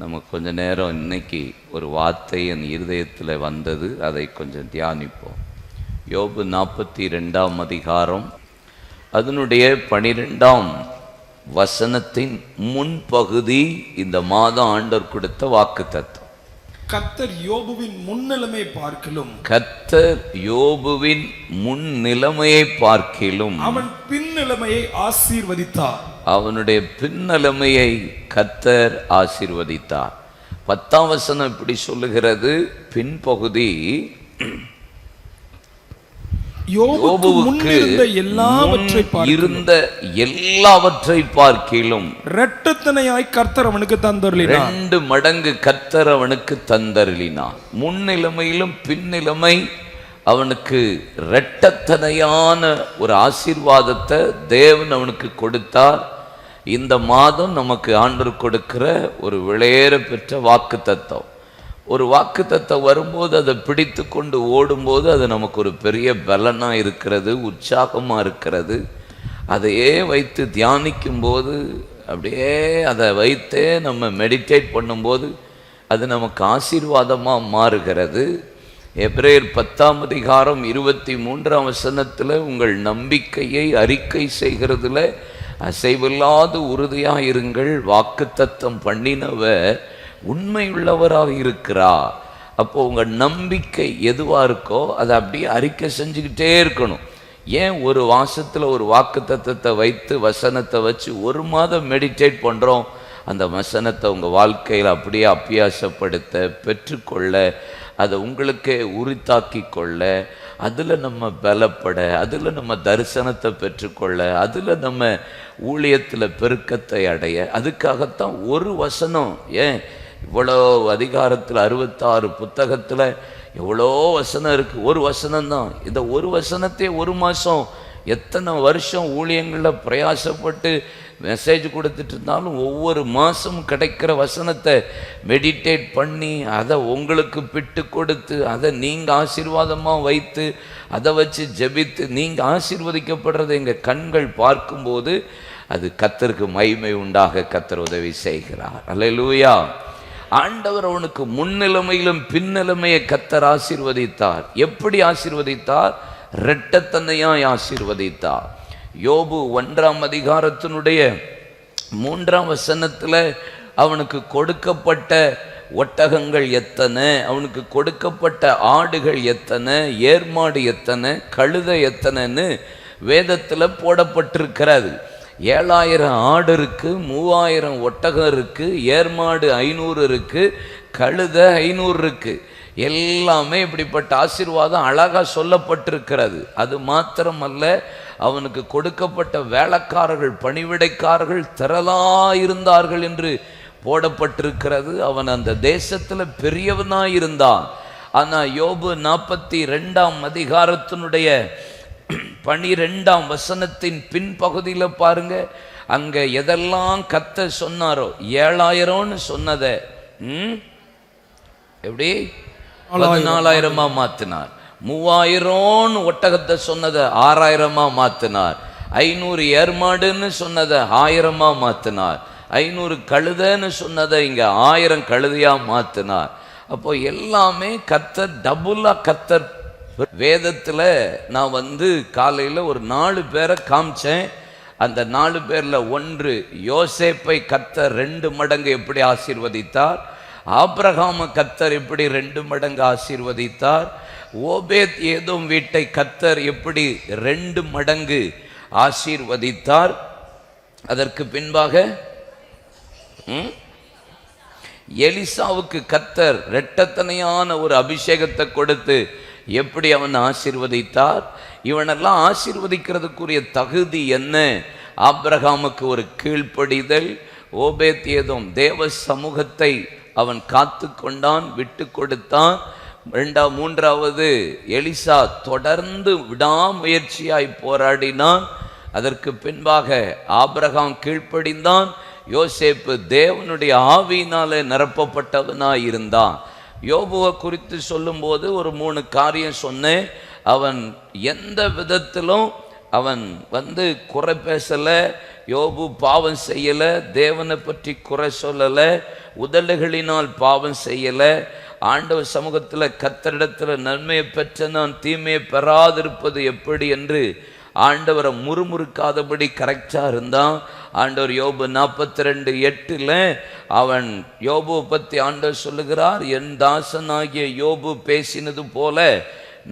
நம்ம கொஞ்ச நேரம் இன்னைக்கு ஒரு வார்த்தை என் இருதயத்தில் வந்தது அதை கொஞ்சம் தியானிப்போம். யோபு நாற்பத்தி ரெண்டாம் அதிகாரம் அதனுடைய பனிரெண்டாம் வசனத்தின் முன்பகுதி இந்த மாதம் ஆண்டவர் கொடுத்த வாக்கு தத்துவம் கர்த்தர் யோபுவின் முன்னிலைமை பார்க்கலும் கர்த்தர் யோபுவின் முன் நிலைமையை பார்க்கிலும் அவன் பின்னிலைமையை ஆசீர்வதித்தார். அவனுடைய பின்னலைமையை கர்த்தர் ஆசீர்வதித்தார். பத்தாம் வசனம் இப்படி சொல்லுகிறது பின்பகுதி யோபுவுக்கு இருந்த எல்லாவற்றை முன் இருந்த எல்லாவற்றை பார்க்கிலும் இரட்டத்தனையாய் கர்த்தர் அவனுக்கு தந்தருளினார். ரெண்டு மடங்கு கர்த்தர் அவனுக்கு தந்தருளினார். முன்னிலைமையிலும் பின்னிலைமை அவனுக்கு இரட்டத்தனையான ஒரு ஆசீர்வாதத்தை தேவன் அவனுக்கு கொடுத்தார். இந்த மாதம் நமக்கு ஆண்டு கொடுக்கிற ஒரு விளையேற பெற்ற வாக்கு தத்துவம் ஒரு வாக்கு தத்துவம் வரும்போது அதை பிடித்து கொண்டு ஓடும்போது அது நமக்கு ஒரு பெரிய பலனாக இருக்கிறது உற்சாகமாக இருக்கிறது. அதையே வைத்து தியானிக்கும்போது அப்படியே அதை வைத்தே நம்ம மெடிடேட் பண்ணும்போது அது நமக்கு ஆசீர்வாதமாக மாறுகிறது. எப்ரேர் பத்தாம் அதிகாரம் இருபத்தி மூன்றாம் வசனத்தில் உங்கள் நம்பிக்கையை அறிக்கை செய்கிறதுல அசைவில்லாது உறுதியாக இருங்கள் வாக்குத்தத்தம் பண்ணினவர் உண்மையுள்ளவராக இருக்கிறா அப்போ உங்கள் நம்பிக்கை எதுவாக இருக்கோ அதை அப்படியே அறிக்கை செஞ்சுக்கிட்டே இருக்கணும். ஏன் ஒரு வாசத்தில் ஒரு வாக்கு தத்தத்தை வைத்து வசனத்தை வச்சு ஒரு மாதம் மெடிடேட் பண்ணுறோம் அந்த வசனத்தை உங்கள் வாழ்க்கையில் அப்படியே அப்பியாசப்படுத்த பெற்றுக்கொள்ள அதை உங்களுக்கே உரித்தாக்கி கொள்ள அதில் நம்ம பலப்பட அதில் நம்ம தரிசனத்தை பெற்றுக்கொள்ள அதில் நம்ம ஊழியத்தில் பெருக்கத்தை அடைய அதுக்காகத்தான் ஒரு வசனம். ஏன்? இவ்வளோ அதிகாரத்தில் அறுபத்தாறு புத்தகத்தில் எவ்வளோ வசனம் இருக்குது ஒரு வசனம் தான் இந்த ஒரு வசனத்தையே ஒரு மாதம் எத்தனை வருஷம் ஊழியங்களில் பிரயாசப்பட்டு மெசேஜ் கொடுத்துட்டு இருந்தாலும் ஒவ்வொரு மாதம் கிடைக்கிற வசனத்தை மெடிடேட் பண்ணி அதை உங்களுக்கு பிட்டு கொடுத்து அதை நீங்கள் ஆசீர்வாதமாக வைத்து அதை வச்சு ஜெபித்து நீங்கள் ஆசீர்வதிக்கப்படுறதை எங்கள் கண்கள் பார்க்கும்போது அது கத்தருக்கு மகிமை உண்டாக கத்தர் உதவி செய்கிறார். அல்லேலூயா ஆண்டவர் அவனுக்கு முன்னிலைமையிலும் பின்னிலைமையை கத்தர் ஆசீர்வதித்தார். எப்படி ஆசீர்வதித்தார்? இரட்டத்தன்னையாய் ஆசீர்வதித்தார். யோபு ஒன்றாம் அதிகாரத்தினுடைய மூன்றாம் வசனத்தில் அவனுக்கு கொடுக்கப்பட்ட ஒட்டகங்கள் எத்தனை அவனுக்கு கொடுக்கப்பட்ட ஆடுகள் எத்தனை ஏர்மாடு எத்தனை கழுதை எத்தனைன்னு வேதத்தில் போடப்பட்டிருக்கிறது. ஏழாயிரம் ஆடு இருக்குது மூவாயிரம் ஒட்டகம் இருக்குது ஏர்மாடு ஐநூறு இருக்குது கழுதை ஐநூறு இருக்குது எல்லாமே இப்படிப்பட்ட ஆசீர்வாதம் அழகாக சொல்லப்பட்டிருக்கிறது. அது மாத்திரமல்ல அவனுக்கு கொடுக்கப்பட்ட வேலைக்காரர்கள் பணிவிடைக்காரர்கள் திரளா இருந்தார்கள் என்று போடப்பட்டிருக்கிறது. அவன் அந்த தேசத்துல பெரியவனாய் இருந்தான். ஆனா யோபு நாற்பத்தி ரெண்டாம் அதிகாரத்தினுடைய பனிரெண்டாம் வசனத்தின் பின்பகுதியில் பாருங்க. அங்க எதெல்லாம் கத்த சொன்னாரோ ஏழாயிரம்னு சொன்னதை எப்படி? பதினாலாயிரமா மாத்தினார். மூவாயிரம்னு ஒட்டகத்தை சொன்னதை ஆறாயிரமாக மாற்றினார் ஐநூறு ஏர்மாடுன்னு சொன்னதை ஆயிரமாக மாற்றினார் ஐநூறு கழுதைன்னு சொன்னதை இங்கே ஆயிரம் கழுதையாக மாற்றினார் அப்போ எல்லாமே கத்தர் டபுளாக கத்தர் வேதத்தில் நான் வந்து காலையில் ஒரு நாலு பேரை காமிச்சேன். அந்த நாலு பேரில் ஒன்று யோசேப்பை கத்தர் ரெண்டு மடங்கு எப்படி ஆசீர்வதித்தார்? ஆப்ரஹாம கத்தர் எப்படி ரெண்டு மடங்கு ஆசீர்வதித்தார்? ஓபேத் ஏதோம் வீட்டை கத்தர் எப்படி ரெண்டு மடங்கு ஆசீர்வதித்தார்? அதற்கு பின்பாக எலிசாவுக்கு கத்தர் இரட்டத்தனையான ஒரு அபிஷேகத்தை கொடுத்து எப்படி அவன் ஆசீர்வதித்தார்? இவனெல்லாம் ஆசீர்வதிக்கிறதுக்குரிய தகுதி என்ன? ஆப்ரஹாமுக்கு ஒரு கீழ்ப்படிதல் ஓபேத் ஏதும் தேவ சமூகத்தை அவன் காத்து கொண்டான் விட்டு கொடுத்தான். ரெண்டாம் மூன்றாவது எலிசா தொடர்ந்து விடாமுயற்சியாய் போராடினான். அதற்கு பின்பாக ஆபிரகாம் கீழ்ப்படிந்தான். யோசேப்பு தேவனுடைய ஆவியினாலே நிரப்பப்பட்டவனாய் இருந்தான். யோபுவை குறித்து சொல்லும்போது ஒரு மூணு காரியம் சொன்னேன். அவன் எந்த விதத்திலும் அவன் வந்து குறை பேசலை யோபு பாவம் செய்யலை தேவனை பற்றி குறை சொல்லலை உதடுகளினால் பாவம் செய்யலை ஆண்டவர் சமூகத்தில் கத்தரிடத்தில் நன்மையை பெற்ற நான் தீமையை பெறாதிருப்பது எப்படி என்று ஆண்டவரை முறுமுறுக்காதபடி கரெக்டா இருந்தான். ஆண்டவர் யோபு நாற்பத்தி ரெண்டு எட்டுல அவன் யோபுவை பற்றி ஆண்டவர் சொல்லுகிறார் என் தாசனாகிய யோபு பேசினது போல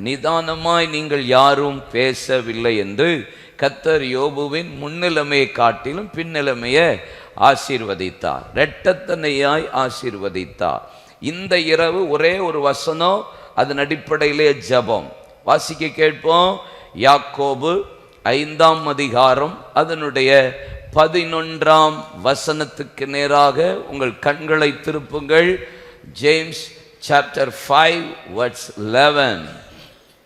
நிதானமாய் நீங்கள் யாரும் பேசவில்லை என்று கத்தர் யோபுவின் முன்னிலைமையை காட்டிலும் பின்னிலைமையை ஆசீர்வதித்தார். இரட்டத்தனையாய் ஆசீர்வதித்தார். இந்த இரவு ஒரே ஒரு வசனம் அதன் அடிப்படையிலே ஜெபம். வாசிக்க கேட்போம். யாக்கோபு ஐந்தாம் அதிகாரம் அதனுடைய பதினொன்றாம் வசனத்துக்கு நேராக உங்கள் கண்களை திருப்புங்கள். James chapter five words eleven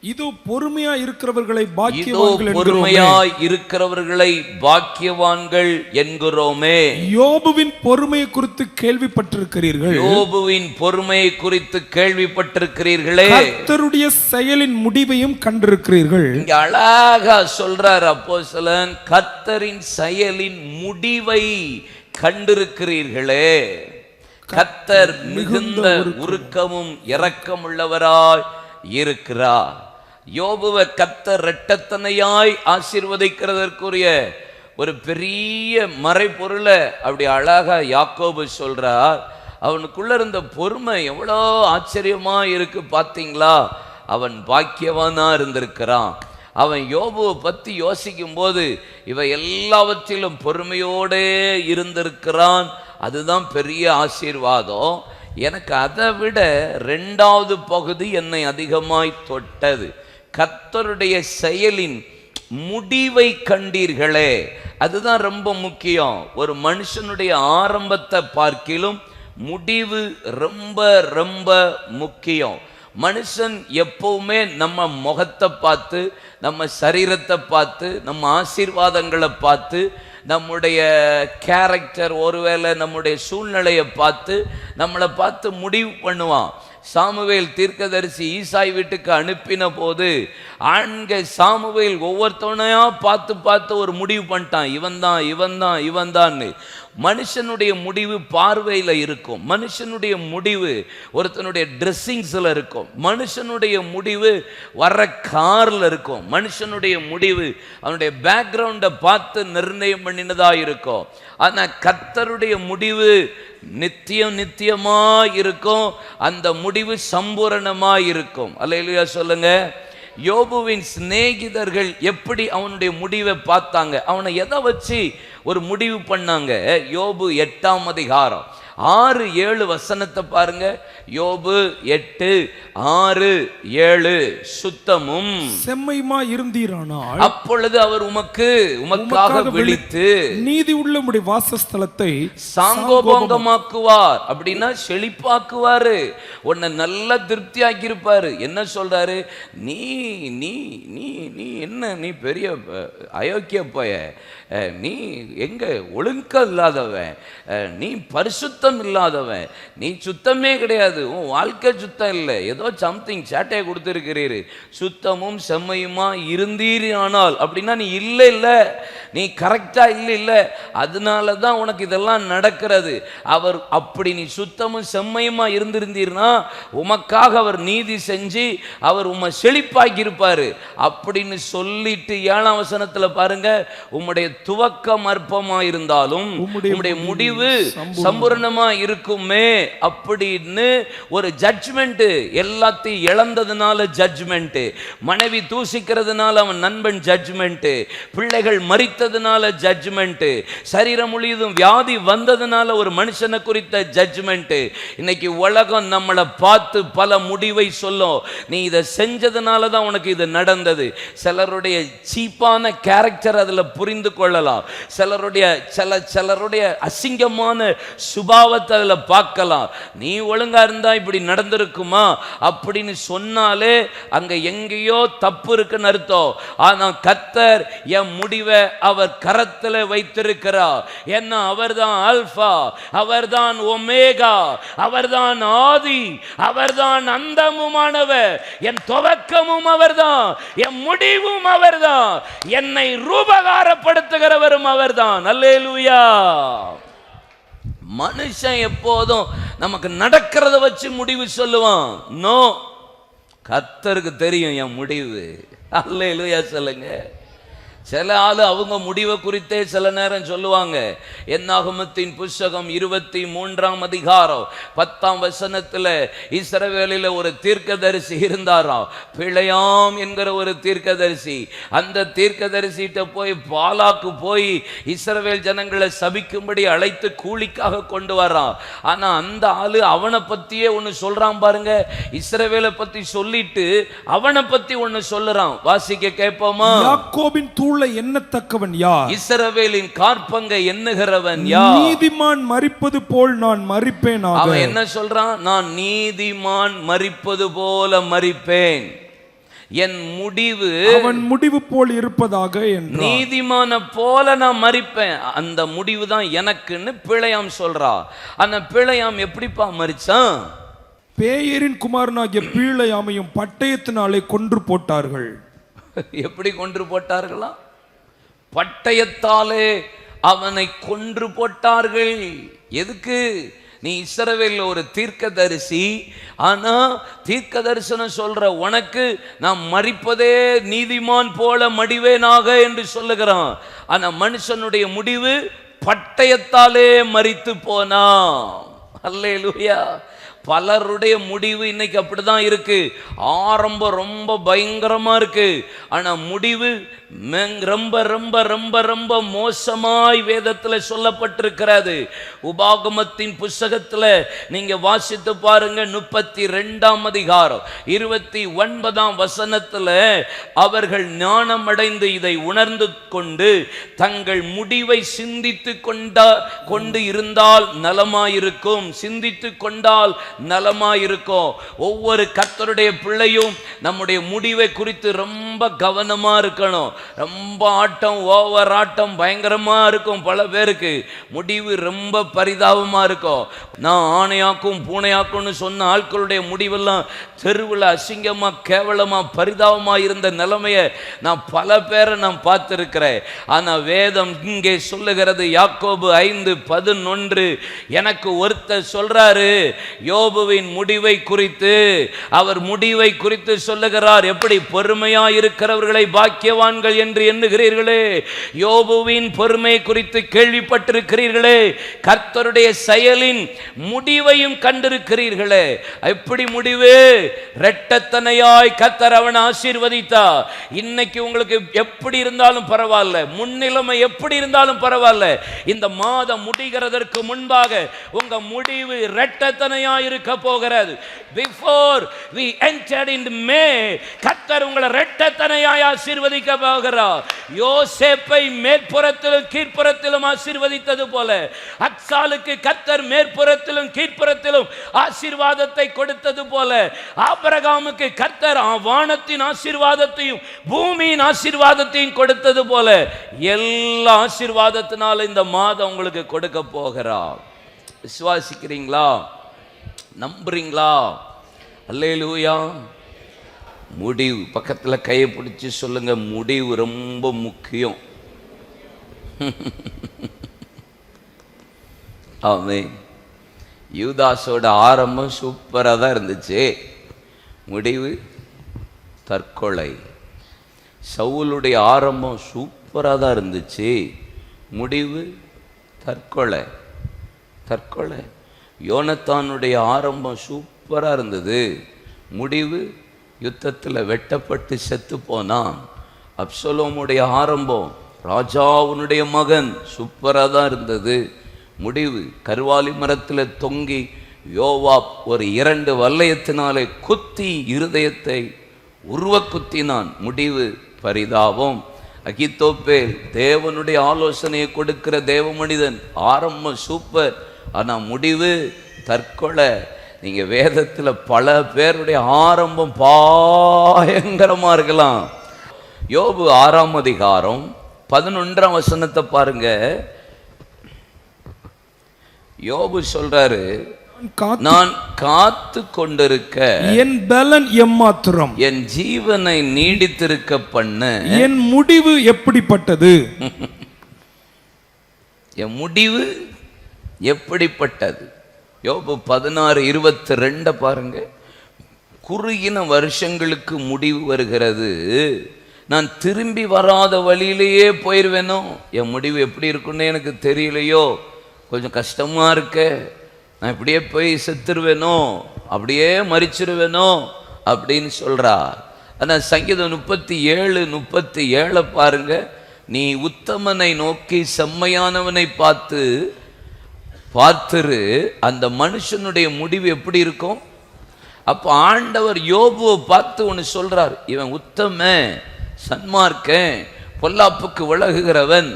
இதோ பொறுமையா இருக்கிறவர்களை பாக்கியவான்கள். பொறுமையாய் இருக்கிறவர்களை பாக்கியவான்கள் என்கிறோமே. யோபுவின் பொறுமையை குறித்து கேள்விப்பட்டிருக்கிறீர்கள். யோபுவின் பொறுமையை குறித்து கேள்விப்பட்டிருக்கிறீர்களே. கர்த்தருடைய செயலின் முடிவையும் கண்டிருக்கிறீர்கள். இங்க அழகா சொல்றார் அப்போஸ்தலன் கர்த்தரின் செயலின் முடிவை கண்டிருக்கிறீர்களே. கர்த்தர் மிகுந்த உருக்கமும் இரக்கமுள்ளவராய் இருக்கிறார். யோபுவை கத்த ரெட்டத்தனையாய் ஆசீர்வதிக்கிறதற்குரிய ஒரு பெரிய மறைபொருளை அப்படி அழகா யாக்கோபு சொல்றார். அவனுக்குள்ள இருந்த பொறுமை எவ்வளோ ஆச்சரியமா இருக்கு பார்த்தீங்களா அவன் பாக்கியவானா இருந்திருக்கிறான். அவன் யோபுவை பற்றி யோசிக்கும் போது இவ எல்லாவற்றிலும் பொறுமையோடே இருந்திருக்கிறான். அதுதான் பெரிய ஆசீர்வாதம். எனக்கு அதை விட ரெண்டாவது பகுதி என்னை அதிகமாய் தொட்டது. கத்தருடைய செயலின் முடிவை கண்டீர்களே. அதுதான் ரொம்ப முக்கியம். ஒரு மனுஷனுடைய ஆரம்பத்தை பார்க்கிலும் முடிவு ரொம்ப ரொம்ப முக்கியம். மனுஷன் எப்பவுமே நம்ம முகத்தை பார்த்து நம்ம சரீரத்தை பார்த்து நம்ம ஆசீர்வாதங்களை பார்த்து நம்முடைய கேரக்டர் ஒருவேளை நம்முடைய சூழ்நிலையை பார்த்து நம்மளை பார்த்து முடிவு பண்ணுவான். சாமுவேல் தீர்க்கதரிசி ஈசாய் வீட்டுக்கு அனுப்பின போது ஆண்க சாமுவேல் ஒவ்வொருத்தவனையா பார்த்து பார்த்து ஒரு முடிவு பண்ணிட்டான். இவன் தான் இவன் தான் இவன் தான்னு மனுஷனுடைய முடிவு பார்வையில் இருக்கும். மனுஷனுடைய முடிவு ஒருத்தனுடைய ட்ரெஸ்ஸிங்ஸில் இருக்கும். மனுஷனுடைய முடிவு வர்ற காரில் இருக்கும். மனுஷனுடைய முடிவு அவனுடைய பேக்ரவுண்டை பார்த்து நிர்ணயம் பண்ணினதாக இருக்கும். ஆனால் கத்தருடைய முடிவு நித்தியம் நித்தியமா இருக்கும் அந்த முடிவு சம்பூரணமா இருக்கும் அல்லையா சொல்லுங்க. யோபுவின் சிநேகிதர்கள் எப்படி அவனுடைய முடிவை பார்த்தாங்க? அவனை எதை வச்சு ஒரு முடிவு பண்ணாங்க? யோபு எட்டாம் அதிகாரம். ஆறு ஏழு வசனத்தை பாருங்க. யோபு எட்டு ஆறு ஏழு சுத்தமும். செம்மையுமா இருந்தீரானால் அப்பொழுது அவர் உமக்கு உமக்காக விழித்து நீதி உள்ள உம்முடைய வாசஸ்தலத்தை சாங்கோபங்கமாக்குவார் அப்படின்னா செழிப்பாக்குவாரு. உன்னை நல்லா திருப்தியாக்கி இருப்பாரு என்ன சொல்றாரு? நீ நீ நீ நீ என்ன நீ பெரிய அயோக்கிய போய நீ எங்க ஒழுக்கம் இல்லாதவன் நீ பரிசுத்தம் இல்லாதவன் நீ சுத்தமே கிடையாது. உன் வாழ்க்கை சுத்தம் இல்லை. ஏதோ சம்திங் சேட்டையை கொடுத்துருக்கிறீரு. சுத்தமும் செம்மையுமா இருந்தீரானால் அப்படின்னா நீ இல்லை இல்லை. நீ கரெக்டா இல்லை இல்லை. அதனால தான் உனக்கு இதெல்லாம் நடக்கிறது. அவர் அப்படி நீ சுத்தமும் செம்மையுமா இருந்திருந்தீர்னா உமக்காக அவர் நீதி செஞ்சு அவர் உம்மை செழிப்பாக்கி இருப்பாரு அப்படின்னு சொல்லிட்டு ஏழாம் வசனத்துல பாருங்க. உம்முடைய துவக்கம் அற்பமா இருந்தாலும் உம்முடைய முடிவு சம்பூர்ணமா. சம்பூர்ணமா இருக்குமே அப்படின்னு ஒரு ஜட்ஜ்மெண்ட்டு எல்லாத்தையும் இழந்ததுனால ஜட்ஜ்மெண்ட்டு மனைவி தூசிக்கிறதுனால அவன் நண்பன் ஜட்ஜ்மெண்ட்டு பிள்ளைகள் மறித்ததுனால ஜட்ஜ்மெண்ட்டு சரீரம் முழுதும் வியாதி வந்ததுனால ஒரு மனுஷனை குறித்த ஜட்ஜ்மெண்ட்டு இன்னைக்கு உலகம் நம்மளை பார்த்து பல முடிவை சொல்லும். நீ இதை செஞ்சதுனால தான் உனக்கு இது நடந்தது. சிலருடைய சீப்பான கேரக்டர் அதில் புரிந்து கொள்ளலாம். சிலருடைய சில சிலருடைய அசிங்கமான சுபா சுபாவத்தை அதுல பார்க்கலாம். நீ ஒழுங்கா இருந்தா இப்படி நடந்திருக்குமா? அப்படின்னு சொன்னாலே அங்க எங்கேயோ தப்பு இருக்குன்னு அர்த்தம். ஆனா கத்தர் என் முடிவை அவர் கரத்துல வைத்திருக்கிறார். என்ன அவர்தான் ஆல்பா அவர்தான் ஒமேகா அவர்தான் ஆதி அவர்தான் அந்தமுமானவர். என் துவக்கமும் அவர்தான் என் முடிவும் அவர்தான். என்னை ரூபகாரப்படுத்துகிறவரும் அவர்தான். அல்லேலூயா. மனுஷன் எப்போதும் நமக்கு நடக்கிறத வச்சு முடிவு சொல்லுவான். நோ கத்தருக்கு தெரியும் என் முடிவு. அல்லேலூயா சொல்லுங்க. சில ஆளு அவங்க முடிவை குறித்தே சில நேரம் சொல்லுவாங்க. என்னாகமத்தின் புஸ்தகம் இருபத்தி மூன்றாம் அதிகாரம் பத்தாம் வசனத்துல இஸ்ரவேலில் ஒரு தீர்க்கதரிசி இருந்தாராம். பிழையாம் என்கிற ஒரு தீர்க்கதரிசி. அந்த தீர்க்கதரிசிட்ட போய் பாலாக்கு போய் இஸ்ரவேல் ஜனங்களை சபிக்கும்படி அழைத்து கூலிக்காக கொண்டு வரான் ஆனா அந்த ஆளு அவனை பத்தியே ஒன்று சொல்றான் பாருங்க. இஸ்ரவேலை பத்தி சொல்லிட்டு அவனை பத்தி ஒன்று சொல்லுறான். வாசிக்க கேட்போமா? யாக்கோபின் தூளை எண்ணத்தக்கவன் யார்? இஸ்ரவேலின் காற்பங்கை எண்ணுகிறவன் யார்? நீதிமான் மரிப்பது போல் நான் மறிப்பேனாக. அவன் என்ன சொல்றான்? நான் நீதிமான் மரிப்பது போல மரிப்பேன் என் முடிவு அவன் முடிவு போல் இருப்பதாக என்றார் நீதிமான போல நான் மறிப்பேன். அந்த முடிவு தான் எனக்குன்னு பிழையாம் சொல்றா. அந்த பிழையாம் எப்படிப்பா மறிச்சான்? பேயரின் குமாரனாகிய பீழையாமையும் பட்டயத்தினாலே கொன்று போட்டார்கள். எப்படி கொன்று போட்டார்களா? பட்டயத்தாலே அவனை கொன்று போட்டார்கள். எதுக்கு? நீ இஸ்ரவேல்ல ஒரு தீர்க்கதரிசி ஆனா தீர்க்க தரிசனம் சொல்ற உனக்கு நான் மறிப்பதே நீதிமான் போல மடிவேனாக என்று சொல்லுகிறான். ஆனா மனுஷனுடைய முடிவு பட்டயத்தாலே மறித்து போனான். அல்லேலூயா. பலருடைய முடிவு இன்னைக்கு அப்படிதான் இருக்கு. ஆரம்பம் ரொம்ப பயங்கரமா இருக்கு. ஆனா முடிவு மெங்- ரொம்ப ரொம்ப ரொம்ப ரொம்ப மோசமாய் வேதத்தில் சொல்லப்பட்டிருக்கிறது. உபாகமத்தின் புஸ்தகத்தில் நீங்க வாசித்து பாருங்க முப்பத்தி ரெண்டாம் அதிகாரம் இருபத்தி ஒன்பதாம் வசனத்தில் அவர்கள் ஞானம் அடைந்து இதை உணர்ந்து கொண்டு தங்கள் முடிவை சிந்தித்து கொண்டா கொண்டு இருந்தால் நலமாயிருக்கும். சிந்தித்து கொண்டால் நலமாயிருக்கும் ஒவ்வொரு கத்தருடைய பிள்ளையும் நம்முடைய முடிவை குறித்து ரொம்ப கவனமா இருக்கணும். ரொம்ப ஆட்டம் ஓவர் ஆட்டம் பயங்கரமா இருக்கும் பல பேருக்கு. முடிவு ரொம்ப பரிதாபமா இருக்கும் நான் ஆணையாக்கும் பூனையாக்கும்னு சொன்ன ஆட்களுடைய முடிவெல்லாம் தெருவில் அசிங்கமா கேவலமா பரிதாபமா இருந்த நிலைமையை நான் பல பேரை நான் பார்த்திருக்கிறேன். ஆனா வேதம் இங்கே சொல்லுகிறது யாக்கோபு ஐந்து பதினொன்று எனக்கு ஒருத்தர் சொல்றாரு யோபுவின் முடிவை குறித்து அவர் முடிவை குறித்து சொல்லுகிறார். எப்படி பொறுமையா இருக்கிறவர்களை பாக்கியவான்கள் என்று எண்ணுகிறீர்களே? யோபுவின் பொறுமை குறித்து கேள்விப்பட்டிருக்கிறீர்களே? கர்த்தருடைய செயலின் முடிவையும் கண்டிருக்கிறீர்களே? எப்படி முடிவு? ரெட்டத்தனையாய் கர்த்தர் அவன் ஆசீர்வதித்தா? இன்னைக்கு உங்களுக்கு எப்படி இருந்தாலும் பரவாயில்ல. முன்னிலைமை எப்படி இருந்தாலும் பரவாயில்ல. இந்த மாதம் முடிகிறதற்கு முன்பாக உங்க முடிவு ரெட்டத்தனையாய் இருக்க போகிறது. பிஃபோர் வி என்டர் இன் மே கத்தர் உங்களை ரெட்டத்தனையாய் ஆசீர்வதிக்க போகிறார். யோசேப்பை மேற்புறத்திலும் கீழ்ப்புறத்திலும் ஆசீர்வதித்தது போல அக்சாலுக்கு கத்தர் மேற்புறத்திலும் கீழ்ப்புறத்திலும் ஆசீர்வாதத்தை கொடுத்தது போல ஆபரகாமுக்கு கத்தர் வானத்தின் ஆசீர்வாதத்தையும் பூமியின் ஆசீர்வாதத்தையும் கொடுத்தது போல எல்லா ஆசீர்வாதத்தினால இந்த மாதம் உங்களுக்கு கொடுக்க போகிறார். விசுவாசிக்கிறீங்களா? நம்புறீங்களா? அல்லேலூயா. முடிவு. பக்கத்தில் கையை பிடிச்சி சொல்லுங்க. முடிவு ரொம்ப முக்கியம். ஆமே யூதாஸோட ஆரம்பம் சூப்பராக தான் இருந்துச்சு. முடிவு தற்கொலை. சவுளுடைய ஆரம்பம் சூப்பராக தான் இருந்துச்சு. முடிவு தற்கொலை. தற்கொலை. யோனத்தானுடைய ஆரம்பம் சூப்பராக இருந்தது. முடிவு யுத்தத்தில் வெட்டப்பட்டு செத்து போனான். அப்சலோமுடைய ஆரம்பம் ராஜாவுனுடைய மகன் சூப்பராக தான் இருந்தது. முடிவு கருவாலி மரத்தில் தொங்கி யோவாப் ஒரு இரண்டு வல்லயத்தினாலே குத்தி இருதயத்தை உருவ குத்தினான் முடிவு பரிதாபம். அகித்தோப்பேல் தேவனுடைய ஆலோசனையை கொடுக்கிற தேவ மனிதன் ஆரம்பம் சூப்பர். ஆனா முடிவு தற்கொலை. நீங்க வேதத்துல பல பேருடைய ஆரம்பம் பயங்கரமா இருக்கலாம் யோபு ஆறாம் அதிகாரம் பதினொன்றாம் வசனத்தை பாருங்க. யோபு சொல்றாரு நான் காத்து- நான் காத்து கொண்டிருக்க என் பலன் எம்மாத்திரம். என் ஜீவனை நீடித்திருக்க பண்ண என் முடிவு எப்படிப்பட்டது? என் முடிவு எப்படிப்பட்டது? யோபு பதினாறு இருபத்தி ரெண்டை பாருங்க. குறுகின வருஷங்களுக்கு முடிவு வருகிறது. நான் திரும்பி வராத வழியிலேயே போயிடுவேனோ என் முடிவு எப்படி இருக்குன்னு எனக்கு தெரியலையோ? கொஞ்சம் கஷ்டமாக இருக்க. நான் இப்படியே போய் செத்துருவேனோ? அப்படியே மறிச்சிருவேனோ? அப்படின்னு சொல்கிறா ஆனால் சங்கீதம் முப்பத்தி ஏழு முப்பத்தி ஏழை பாருங்க. நீ உத்தமனை நோக்கி செம்மையானவனை பார்த்து பார்த்துரு அந்த மனுஷனுடைய முடிவு எப்படி இருக்கும்? அப்போ ஆண்டவர் யோபுவை பார்த்து ஒன்று சொல்கிறார் இவன் உத்தம சன்மார்க்க பொல்லாப்புக்கு விலகுகிறவன்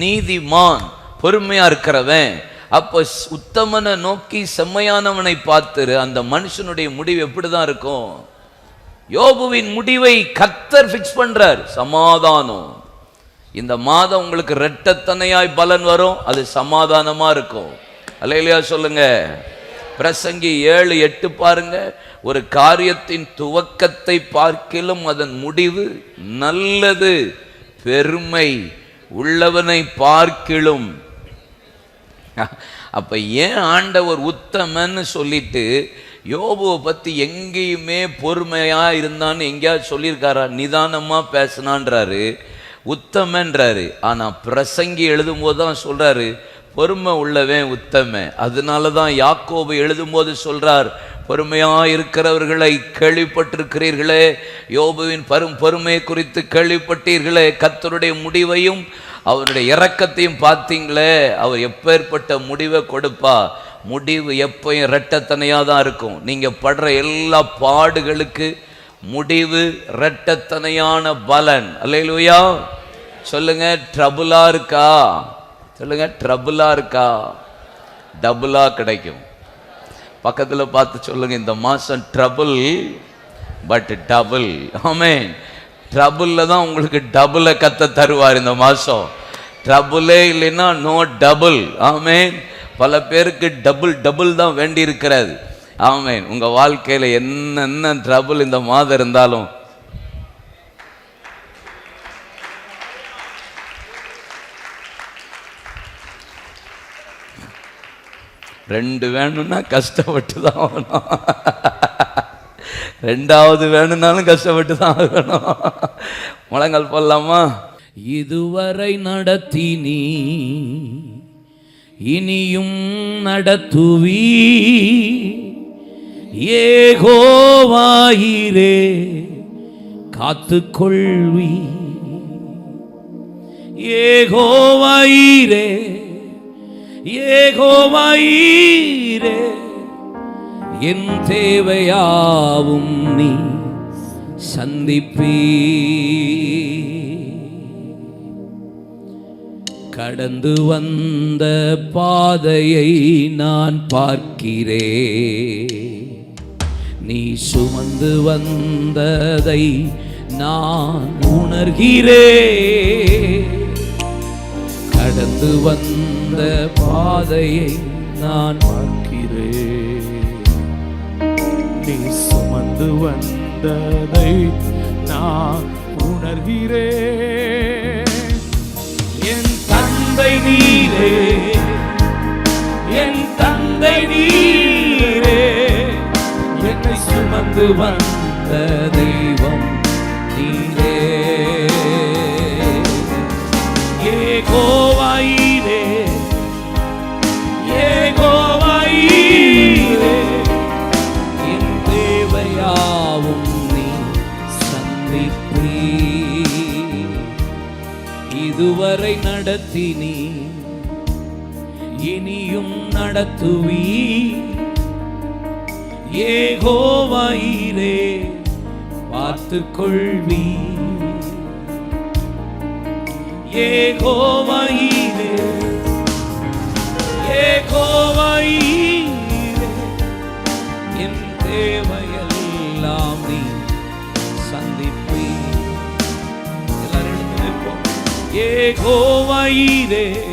நீதிமான் பொறுமையாக இருக்கிறவன். அப்போ உத்தமனை நோக்கி செம்மையானவனை பார்த்துரு அந்த மனுஷனுடைய முடிவு எப்படிதான் இருக்கும்? யோபுவின் முடிவை கத்தர் ஃபிக்ஸ் பண்ணுறார் சமாதானம். இந்த மாதம் உங்களுக்கு ரெட்டத்தனையாய் பலன் வரும் அது சமாதானமாக இருக்கும். அல்லையா சொல்லுங்க. பிரசங்கி ஏழு எட்டு பாருங்க. ஒரு காரியத்தின் துவக்கத்தை பார்க்கிலும் அதன் முடிவு நல்லது. பெருமை உள்ளவனை பார்க்கிலும். அப்ப ஏன் ஆண்டவர் உத்தமன்னு சொல்லிட்டு யோபுவை பத்தி எங்கேயுமே பொறுமையா இருந்தான்னு எங்கேயாவது சொல்லியிருக்காரா? நிதானமா பேசினான்றாரு. உத்தமன்றாரு. ஆனா பிரசங்கி எழுதும்போது தான் சொல்றாரு பொறுமை உள்ளவன் உத்தம. அதனால தான் யாக்கோபு எழுதும்போது சொல்கிறார் பொறுமையாக இருக்கிறவர்களை கேள்விப்பட்டிருக்கிறீர்களே யோபுவின் பரும் பொறுமை குறித்து கேள்விப்பட்டீர்களே கத்தருடைய முடிவையும் அவருடைய இறக்கத்தையும் பார்த்தீங்களே அவர் எப்பேற்பட்ட முடிவை கொடுப்பா? முடிவு எப்பயும் இரட்டத்தனையாக தான் இருக்கும். நீங்க படுற எல்லா பாடுகளுக்கு முடிவு இரட்டத்தனையான பலன். அல்லையிலுயா சொல்லுங்க ட்ரபுளா இருக்கா? சொல்லுங்க ட்ரபுளாக இருக்கா? டபுளாக கிடைக்கும். பக்கத்தில் பார்த்து சொல்லுங்க இந்த மாதம் ட்ரபுள் பட் டபுள் ஆமே ட்ரபுளில் தான் உங்களுக்கு டபுளை கத்த தருவார் இந்த மாதம் ட்ரபுளே இல்லைன்னா நோ டபுள் ஆமே பல பேருக்கு டபுள் டபுள் தான் வேண்டி இருக்கிறது ஆமேன் உங்கள் வாழ்க்கையில் என்னென்ன ட்ரபுள் இந்த மாதம் இருந்தாலும் ரெண்டு வேணும்னா கஷ்டப்பட்டு தான் ஆகணும். ரெண்டாவது வேணும்னாலும் கஷ்டப்பட்டு தான் ஆகணும். முழங்கால் போடலாமா? இதுவரை நடத்தி நீ இனியும் நடத்துவி. ஏகோவாயிரே காத்துக்கொள்வி. ஏகோவாயிரே ஏகோவாயிரே என் தேவையாவும் நீ சந்திப்பீ கடந்து வந்த பாதையை நான் பார்க்கிறேன். நீ சுமந்து வந்ததை நான் உணர்கிறேன். கடந்து வந்த அந்த பாதையை நான் பார்க்கிறேன். நீ சுமந்து வந்ததை நான் உணர்கிறேன். என் தந்தை நீரே என் தந்தை நீரே என்னை சுமந்து வந்த தெய்வம் நீரே. ஏகோவாயிரே வரை நடத்தினி. இனியும் நடத்துவி. ஏகோவாயிரே பார்த்து கொள்வி ஏகோவாயிரே ஏகோவாயிரே என் தேவை 耶えこわいね。